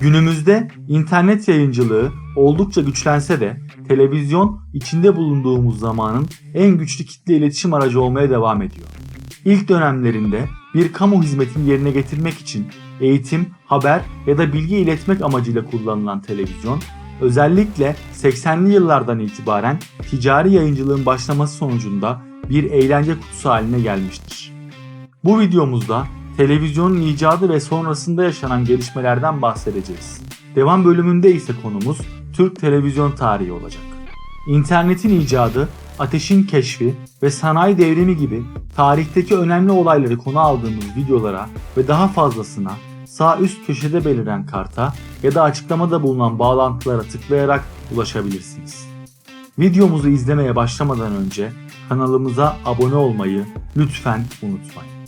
Günümüzde internet yayıncılığı oldukça güçlense de televizyon içinde bulunduğumuz zamanın en güçlü kitle iletişim aracı olmaya devam ediyor. İlk dönemlerinde bir kamu hizmetini yerine getirmek için eğitim, haber ya da bilgi iletmek amacıyla kullanılan televizyon, özellikle 80'li yıllardan itibaren ticari yayıncılığın başlaması sonucunda bir eğlence kutusu haline gelmiştir. Bu videomuzda televizyonun icadı ve sonrasında yaşanan gelişmelerden bahsedeceğiz. Devam bölümünde ise konumuz Türk televizyon tarihi olacak. İnternetin icadı, ateşin keşfi ve sanayi devrimi gibi tarihteki önemli olayları konu aldığımız videolara ve daha fazlasına sağ üst köşede beliren karta ya da açıklamada bulunan bağlantılara tıklayarak ulaşabilirsiniz. Videomuzu izlemeye başlamadan önce kanalımıza abone olmayı lütfen unutmayın.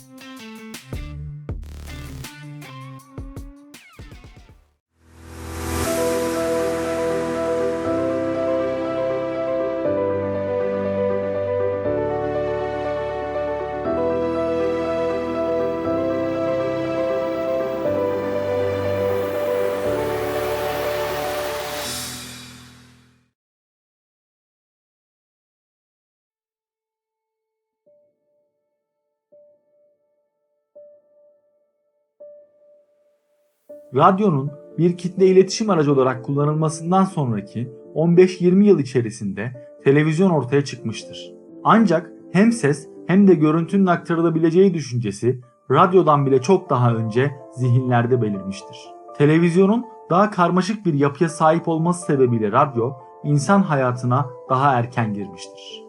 Radyonun bir kitle iletişim aracı olarak kullanılmasından sonraki 15-20 yıl içerisinde televizyon ortaya çıkmıştır. Ancak hem ses hem de görüntünün aktarılabileceği düşüncesi radyodan bile çok daha önce zihinlerde belirmiştir. Televizyonun daha karmaşık bir yapıya sahip olması sebebiyle radyo insan hayatına daha erken girmiştir.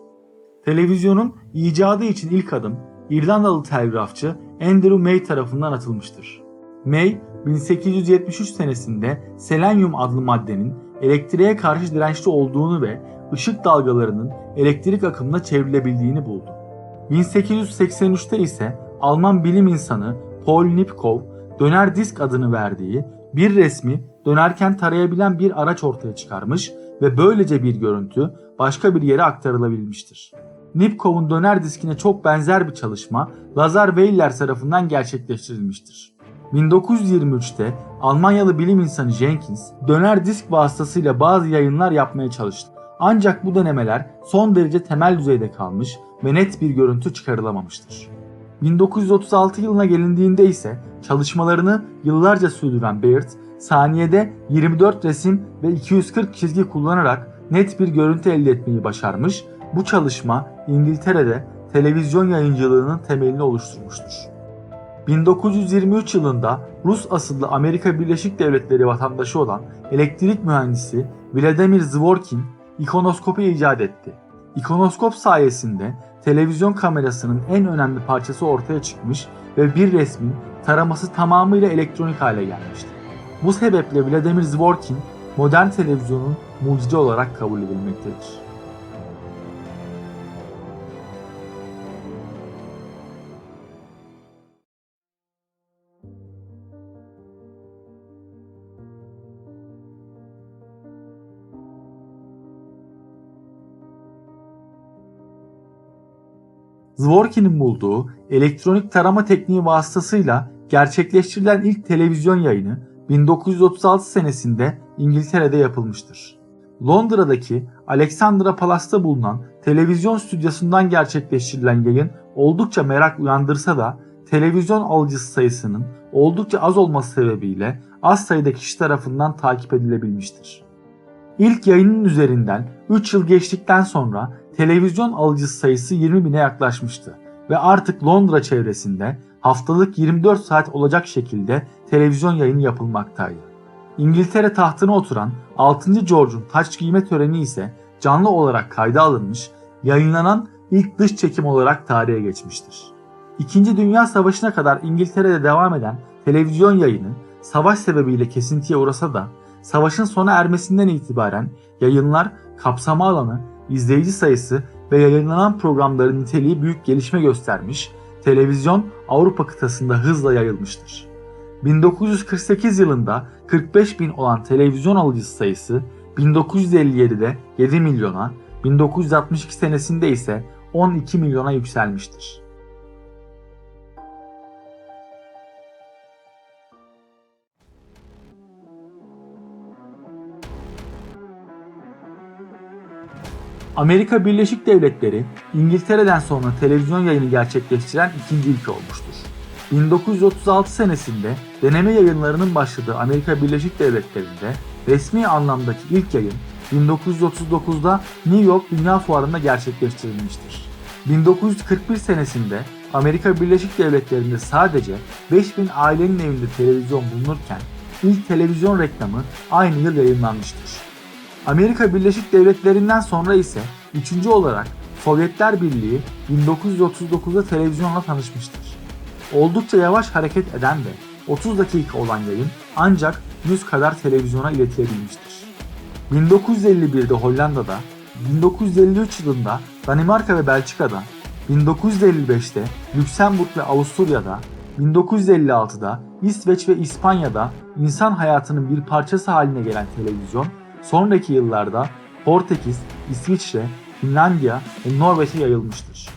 Televizyonun icadı için ilk adım İrlandalı telgrafçı Andrew May tarafından atılmıştır. May 1873 senesinde selenyum adlı maddenin elektriğe karşı dirençli olduğunu ve ışık dalgalarının elektrik akımına çevrilebildiğini buldu. 1883'te ise Alman bilim insanı Paul Nipkow döner disk adını verdiği bir resmi dönerken tarayabilen bir araç ortaya çıkarmış ve böylece bir görüntü başka bir yere aktarılabilmiştir. Nipkow'un döner diskine çok benzer bir çalışma Lazar Weyler tarafından gerçekleştirilmiştir. 1923'te Almanyalı bilim insanı Jenkins döner disk vasıtasıyla bazı yayınlar yapmaya çalıştı. Ancak bu denemeler son derece temel düzeyde kalmış ve net bir görüntü çıkarılamamıştır. 1936 yılına gelindiğinde ise çalışmalarını yıllarca sürdüren Baird, saniyede 24 resim ve 240 çizgi kullanarak net bir görüntü elde etmeyi başarmış, bu çalışma İngiltere'de televizyon yayıncılığının temelini oluşturmuştur. 1923 yılında Rus asıllı Amerika Birleşik Devletleri vatandaşı olan elektrik mühendisi Vladimir Zworykin ikonoskopu icat etti. İkonoskop sayesinde televizyon kamerasının en önemli parçası ortaya çıkmış ve bir resmin taraması tamamıyla elektronik hale gelmişti. Bu sebeple Vladimir Zworykin modern televizyonun mucidi olarak kabul edilmektedir. Zworykin'in bulduğu elektronik tarama tekniği vasıtasıyla gerçekleştirilen ilk televizyon yayını 1936 senesinde İngiltere'de yapılmıştır. Londra'daki Alexandra Palace'ta bulunan televizyon stüdyosundan gerçekleştirilen yayın oldukça merak uyandırsa da televizyon alıcısı sayısının oldukça az olması sebebiyle az sayıda kişi tarafından takip edilebilmiştir. İlk yayının üzerinden 3 yıl geçtikten sonra televizyon alıcısı sayısı 20 bine yaklaşmıştı ve artık Londra çevresinde haftalık 24 saat olacak şekilde televizyon yayını yapılmaktaydı. İngiltere tahtına oturan 6. George'un taç giyme töreni ise canlı olarak kayda alınmış, yayınlanan ilk dış çekim olarak tarihe geçmiştir. İkinci Dünya Savaşı'na kadar İngiltere'de devam eden televizyon yayını savaş sebebiyle kesintiye uğrasa da savaşın sona ermesinden itibaren yayınlar kapsama alanı izleyici sayısı ve yayınlanan programların niteliği büyük gelişme göstermiş, televizyon Avrupa kıtasında hızla yayılmıştır. 1948 yılında 45 bin olan televizyon alıcısı sayısı 1957'de 7 milyona, 1962 senesinde ise 12 milyona yükselmiştir. Amerika Birleşik Devletleri İngiltere'den sonra televizyon yayını gerçekleştiren ikinci ülke olmuştur. 1936 senesinde deneme yayınlarının başladığı Amerika Birleşik Devletleri'nde resmi anlamdaki ilk yayın 1939'da New York Dünya Fuarı'nda gerçekleştirilmiştir. 1941 senesinde Amerika Birleşik Devletleri'nde sadece 5000 ailenin evinde televizyon bulunurken ilk televizyon reklamı aynı yıl yayınlanmıştır. Amerika Birleşik Devletleri'nden sonra ise üçüncü olarak Sovyetler Birliği 1939'da televizyonla tanışmıştır. Oldukça yavaş hareket eden ve 30 dakika olan yayın ancak 100 kadar televizyona iletilebilmiştir. 1951'de Hollanda'da, 1953 yılında Danimarka ve Belçika'da, 1955'te Lüksemburg ve Avusturya'da, 1956'da İsveç ve İspanya'da insan hayatının bir parçası haline gelen televizyon, sonraki yıllarda Portekiz, İsviçre, Finlandiya ve Norveç'e yayılmıştır.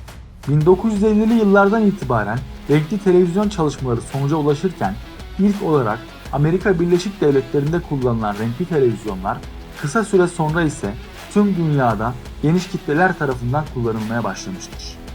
1950'li yıllardan itibaren renkli televizyon çalışmaları sonuca ulaşırken ilk olarak Amerika Birleşik Devletleri'nde kullanılan renkli televizyonlar kısa süre sonra ise tüm dünyada geniş kitleler tarafından kullanılmaya başlamıştır.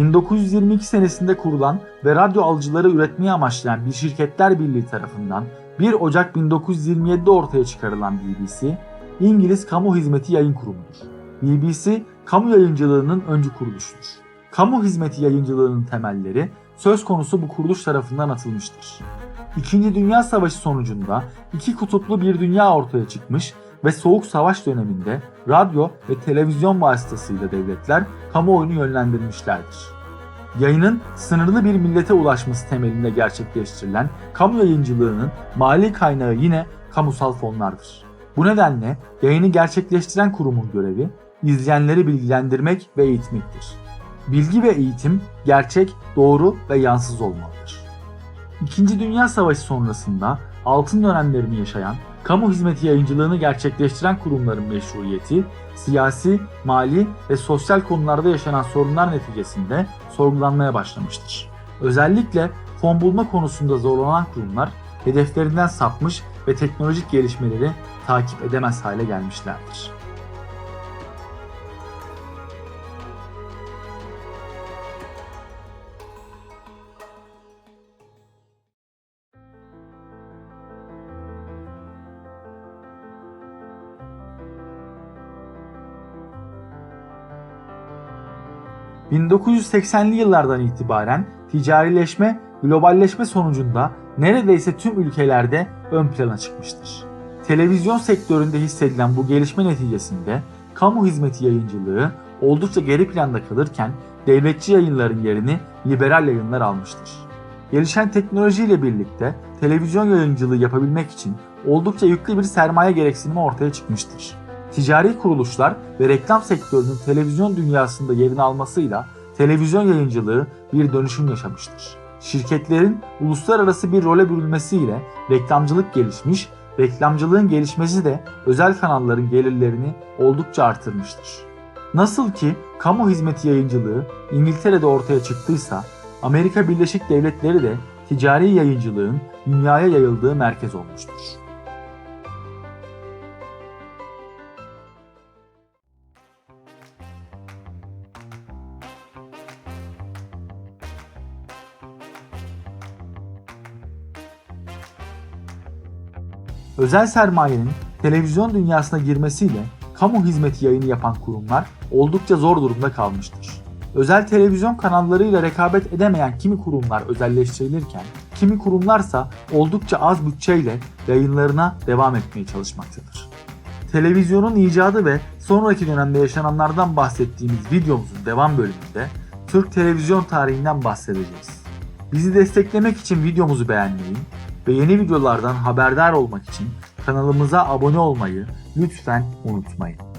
...1922 senesinde kurulan ve radyo alıcıları üretmeyi amaçlayan bir şirketler birliği tarafından 1 Ocak 1927'de ortaya çıkarılan BBC, İngiliz Kamu Hizmeti Yayın Kurumu'dur. BBC, kamu yayıncılığının öncü kuruluşudur. Kamu hizmeti yayıncılığının temelleri söz konusu bu kuruluş tarafından atılmıştır. İkinci Dünya Savaşı sonucunda iki kutuplu bir dünya ortaya çıkmış ve Soğuk Savaş döneminde radyo ve televizyon vasıtasıyla devletler kamuoyunu yönlendirmişlerdir. Yayının sınırlı bir millete ulaşması temelinde gerçekleştirilen kamu yayıncılığının mali kaynağı yine kamusal fonlardır. Bu nedenle yayını gerçekleştiren kurumun görevi izleyenleri bilgilendirmek ve eğitmektir. Bilgi ve eğitim gerçek, doğru ve yansız olmalıdır. İkinci Dünya Savaşı sonrasında altın dönemlerini yaşayan, kamu hizmeti yayıncılığını gerçekleştiren kurumların meşruiyeti, siyasi, mali ve sosyal konularda yaşanan sorunlar neticesinde sorgulanmaya başlamıştır. Özellikle fon bulma konusunda zorlanan kurumlar hedeflerinden sapmış ve teknolojik gelişmeleri takip edemez hale gelmişlerdir. ...1980'li yıllardan itibaren ticarileşme, globalleşme sonucunda neredeyse tüm ülkelerde ön plana çıkmıştır. Televizyon sektöründe hissedilen bu gelişme neticesinde kamu hizmeti yayıncılığı oldukça geri planda kalırken devletçi yayınların yerini liberal yayınlar almıştır. Gelişen teknolojiyle birlikte televizyon yayıncılığı yapabilmek için oldukça yüklü bir sermaye gereksinimi ortaya çıkmıştır. Ticari kuruluşlar ve reklam sektörünün televizyon dünyasında yerini almasıyla televizyon yayıncılığı bir dönüşüm yaşamıştır. Şirketlerin uluslararası bir role bürünmesiyle reklamcılık gelişmiş, reklamcılığın gelişmesi de özel kanalların gelirlerini oldukça artırmıştır. Nasıl ki kamu hizmeti yayıncılığı İngiltere'de ortaya çıktıysa, Amerika Birleşik Devletleri de ticari yayıncılığın dünyaya yayıldığı merkez olmuştur. Özel sermayenin televizyon dünyasına girmesiyle kamu hizmeti yayını yapan kurumlar oldukça zor durumda kalmıştır. Özel televizyon kanallarıyla rekabet edemeyen kimi kurumlar özelleştirilirken, kimi kurumlarsa oldukça az bütçeyle yayınlarına devam etmeye çalışmaktadır. Televizyonun icadı ve sonraki dönemde yaşananlardan bahsettiğimiz videomuzun devam bölümünde Türk televizyon tarihinden bahsedeceğiz. Bizi desteklemek için videomuzu beğenmeyi ve yeni videolardan haberdar olmak için kanalımıza abone olmayı lütfen unutmayın.